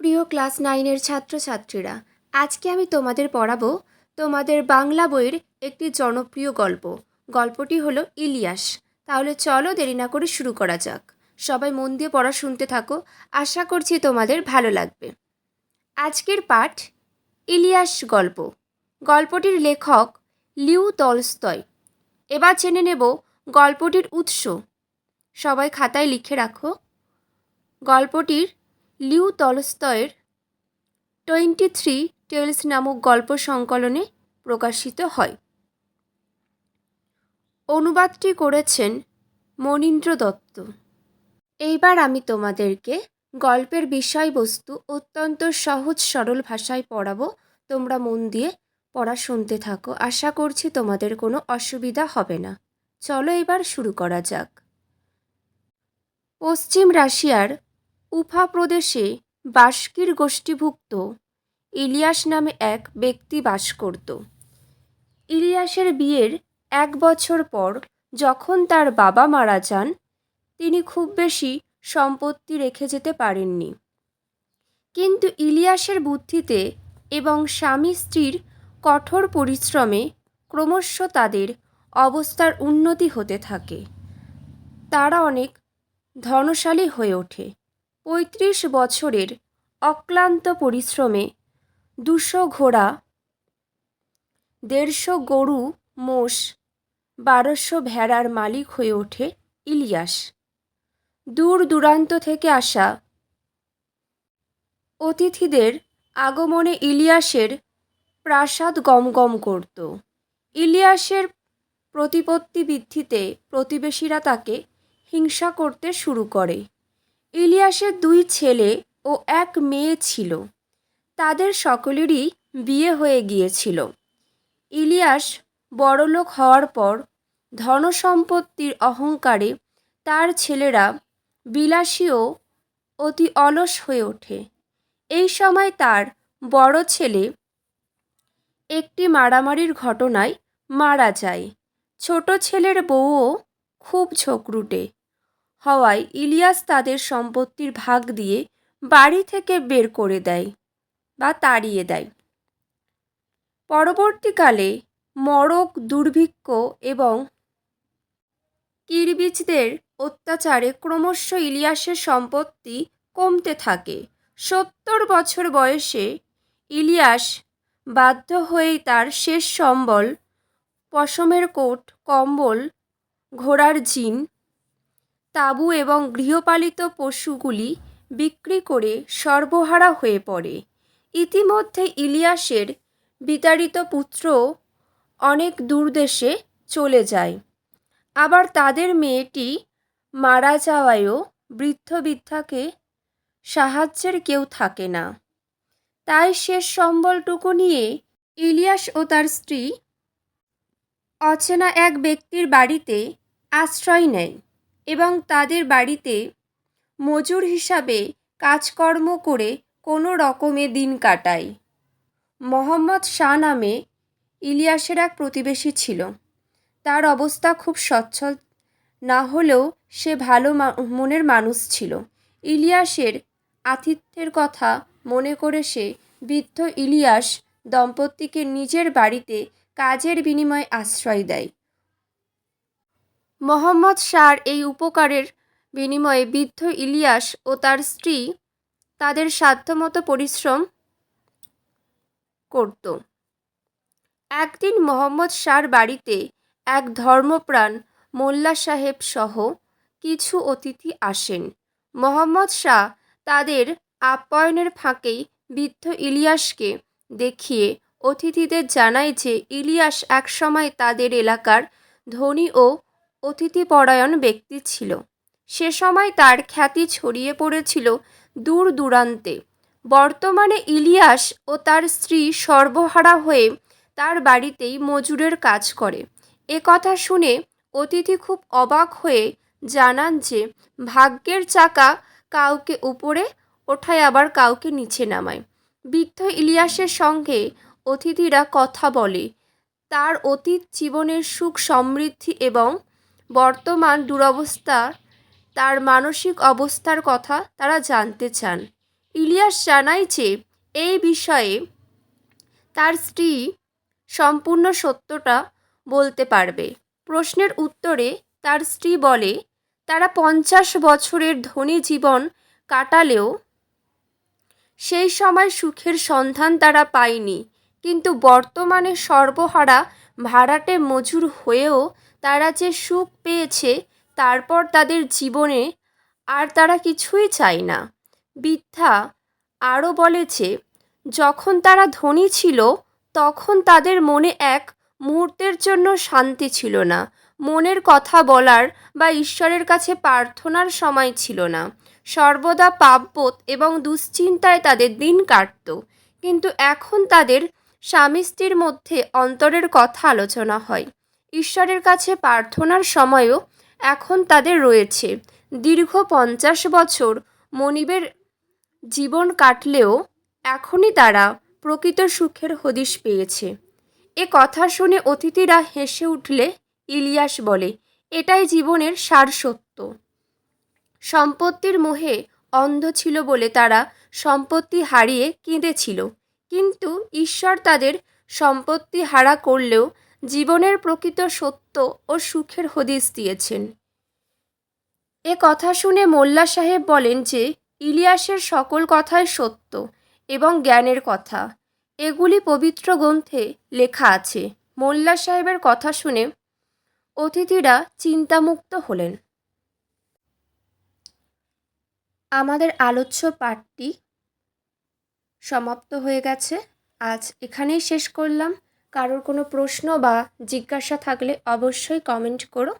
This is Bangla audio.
প্রিয় ক্লাস নাইনের ছাত্রছাত্রীরা, আজকে আমি তোমাদের পড়াবো তোমাদের বাংলা বইয়ের একটি জনপ্রিয় গল্প। গল্পটি হলো ইলিয়াস। তাহলে চলো দেরি না করে শুরু করা যাক। সবাই মন দিয়ে পড়া শুনতে থাকো, আশা করছি তোমাদের ভালো লাগবে। আজকের পাঠ, ইলিয়াস গল্প। গল্পটির লেখক লিউ তলস্তয় এবার জেনে নেব গল্পটির উৎস। সবাই খাতায় লিখে রাখো। গল্পটির লিউ তলস্তয়ের টোয়েন্টি থ্রি টেলস নামক গল্প সংকলনে প্রকাশিত হয়। অনুবাদটি করেছেন মনীন্দ্র দত্ত। এইবার আমি তোমাদেরকে গল্পের বিষয়বস্তু অত্যন্ত সহজ সরল ভাষায় পড়াবো। তোমরা মন দিয়ে পড়া শুনতে থাকো। আশা করছি তোমাদের কোনো অসুবিধা হবে না। চলো এবার শুরু করা যাক। পশ্চিম রাশিয়ার উফা প্রদেশে বাস্কির গোষ্ঠীভুক্ত ইলিয়াস নামে এক ব্যক্তি বাস করত। ইলিয়াসের বিয়ের এক বছর পর যখন তার বাবা মারা যান, তিনি খুব বেশি সম্পত্তি রেখে যেতে পারেননি। কিন্তু ইলিয়াসের বুদ্ধিতে এবং স্বামী স্ত্রীর কঠোর পরিশ্রমে ক্রমশ তাদের অবস্থার উন্নতি হতে থাকে। তারা অনেক ধনশালী হয়ে ওঠে। পঁয়ত্রিশ বছরের অক্লান্ত পরিশ্রমে দুশো ঘোড়া, দেড়শো গরু, মোষ, বারোশো ভেড়ার মালিক হয়ে ওঠে ইলিয়াস। দূর দূরান্ত থেকে আসা অতিথিদের আগমনে ইলিয়াসের প্রাসাদ গমগম করত। ইলিয়াসের প্রতিপত্তি বৃদ্ধিতে প্রতিবেশীরা তাকে হিংসা করতে শুরু করে। ইলিয়াসের দুই ছেলে ও এক মেয়ে ছিল। তাদের সকলেরই বিয়ে হয়ে গিয়েছিল। ইলিয়াস বড়লোক হওয়ার পর ধনসম্পত্তির অহংকারে তার ছেলেরা বিলাসী ও অতি অলস হয়ে ওঠে। এই সময় তার বড় ছেলে একটি মারামারির ঘটনায় মারা যায়। ছোট ছেলের বউও খুব ঝোঁকরুটে হওয়ায় ইলিয়াস তাদের সম্পত্তির ভাগ দিয়ে বাড়ি থেকে বের করে দেয় বা তাড়িয়ে দেয়। পরবর্তীকালে মরক দুর্ভিক্ষ এবং কিরবিজদের অত্যাচারে ক্রমশ ইলিয়াসের সম্পত্তি কমতে থাকে। সত্তর বছর বয়সে ইলিয়াস বাধ্য হয়েই তার শেষ সম্বল পশমের কোট, কম্বল, ঘোড়ার জিন তাঁবু এবং গৃহপালিত পশুগুলি বিক্রি করে সর্বহারা হয়ে পড়ে। ইতিমধ্যে ইলিয়াসের বিতাড়িত পুত্র অনেক দূরদেশে চলে যায়। আবার তাদের মেয়েটি মারা যাওয়ায়ও বৃদ্ধ বৃদ্ধাকে সাহায্যের কেউ থাকে না। তাই শেষ সম্বলটুকু নিয়ে ইলিয়াস ও তার স্ত্রী অচেনা এক ব্যক্তির বাড়িতে আশ্রয় নেয়। এবং তাদের বাড়িতে মজুর হিসাবে কাজকর্ম করে কোনো রকমে দিন কাটায়। মোহাম্মদ শাহ নামে ইলিয়াসের এক প্রতিবেশী ছিল। তার অবস্থা খুব সচ্ছল, না হলেও সে ভালো মনের মানুষ ছিল। ইলিয়াসের আতিথ্যের কথা মনে করে সে বৃদ্ধ ইলিয়াস দম্পতিকে নিজের বাড়িতে কাজের বিনিময়ে আশ্রয় দেয়। মোহাম্মদ শাহর এই উপকারের বিনিময়ে বৃদ্ধ ইলিয়াস ও তার স্ত্রী তাদের সাধ্যমতো পরিশ্রম করত। একদিন মোহাম্মদ শাহর বাড়িতে এক ধর্মপ্রাণ মোল্লা সাহেব সহ কিছু অতিথি আসেন। মোহাম্মদ শাহ তাদের আপ্যায়নের ফাঁকেই বৃদ্ধ ইলিয়াসকে দেখিয়ে অতিথিদের জানায় যে ইলিয়াস একসময় তাদের এলাকার ধনী ও অতিথিপরায়ণ ব্যক্তি ছিল। সে সময় তার খ্যাতি ছড়িয়ে পড়েছিল দূর দূরান্তে। বর্তমানে ইলিয়াস ও তার স্ত্রী সর্বহারা হয়ে তার বাড়িতেই মজুরের কাজ করে। এ কথা শুনে অতিথি খুব অবাক হয়ে জানান যে, ভাগ্যের চাকা কাউকে উপরে, ওঠায় আবার কাউকে নিচে নামায়। বৃদ্ধ ইলিয়াসের সঙ্গে অতিথিরা কথা বলে। তার অতীত জীবনের সুখ সমৃদ্ধি এবং বর্তমান দুরবস্থা, তার মানসিক অবস্থার কথা তারা জানতে চান। ইলিয়াস জানায় যে, এই বিষয়ে তার স্ত্রী সম্পূর্ণ সত্যটা বলতে পারবে। প্রশ্নের উত্তরে তার স্ত্রী বলে, তারা পঞ্চাশ বছরের ধনী জীবন কাটালেও সেই সময় সুখের সন্ধান তারা পায়নি। কিন্তু বর্তমানে সর্বহারা ভাড়াটে মজুর হয়েও তারা যে সুখ পেয়েছে, তারপর তাদের জীবনে আর তারা কিছুই চায় না। বৃদ্ধা আরও বলেছে, যখন তারা ধনী ছিল, তখন তাদের মনে এক মুহূর্তের জন্য শান্তি ছিল না। মনের কথা বলার বা ঈশ্বরের কাছে প্রার্থনার সময় ছিল না। সর্বদা পাপবোধ এবং দুশ্চিন্তায় তাদের দিন কাটত। কিন্তু এখন তাদের স্বামী স্ত্রীর মধ্যে অন্তরের কথা আলোচনা হয়। ঈশ্বরের কাছে প্রার্থনার সময়ও এখন তাদের রয়েছে। দীর্ঘ পঞ্চাশ বছর মনিবের জীবন কাটলেও এখনই তারা প্রকৃত সুখের হদিশ পেয়েছে। এ কথা শুনে অতিথিরা হেসে উঠলে ইলিয়াস বলে, এটাই জীবনের সার সত্য সম্পত্তির মোহে অন্ধ ছিল বলে তারা সম্পত্তি হারিয়ে কেঁদেছিল। কিন্তু ঈশ্বর তাদের সম্পত্তি হারা করলেও জীবনের প্রকৃত সত্য ও সুখের হদিস দিয়েছেন। এ কথা শুনে মোল্লা সাহেব বলেন যে, ইলিয়াসের সকল কথাই সত্য এবং জ্ঞানের কথা। এগুলি পবিত্র গ্রন্থে লেখা আছে। মোল্লা সাহেবের কথা শুনে অতিথিরা চিন্তামুক্ত হলেন। আমাদের আলোচ্য পাঠটি সমাপ্ত হয়ে গেছে। আজ এখানেই শেষ করলাম। কারোর কোনো প্রশ্ন বা জিজ্ঞাসা থাকলে অবশ্যই কমেন্ট করো।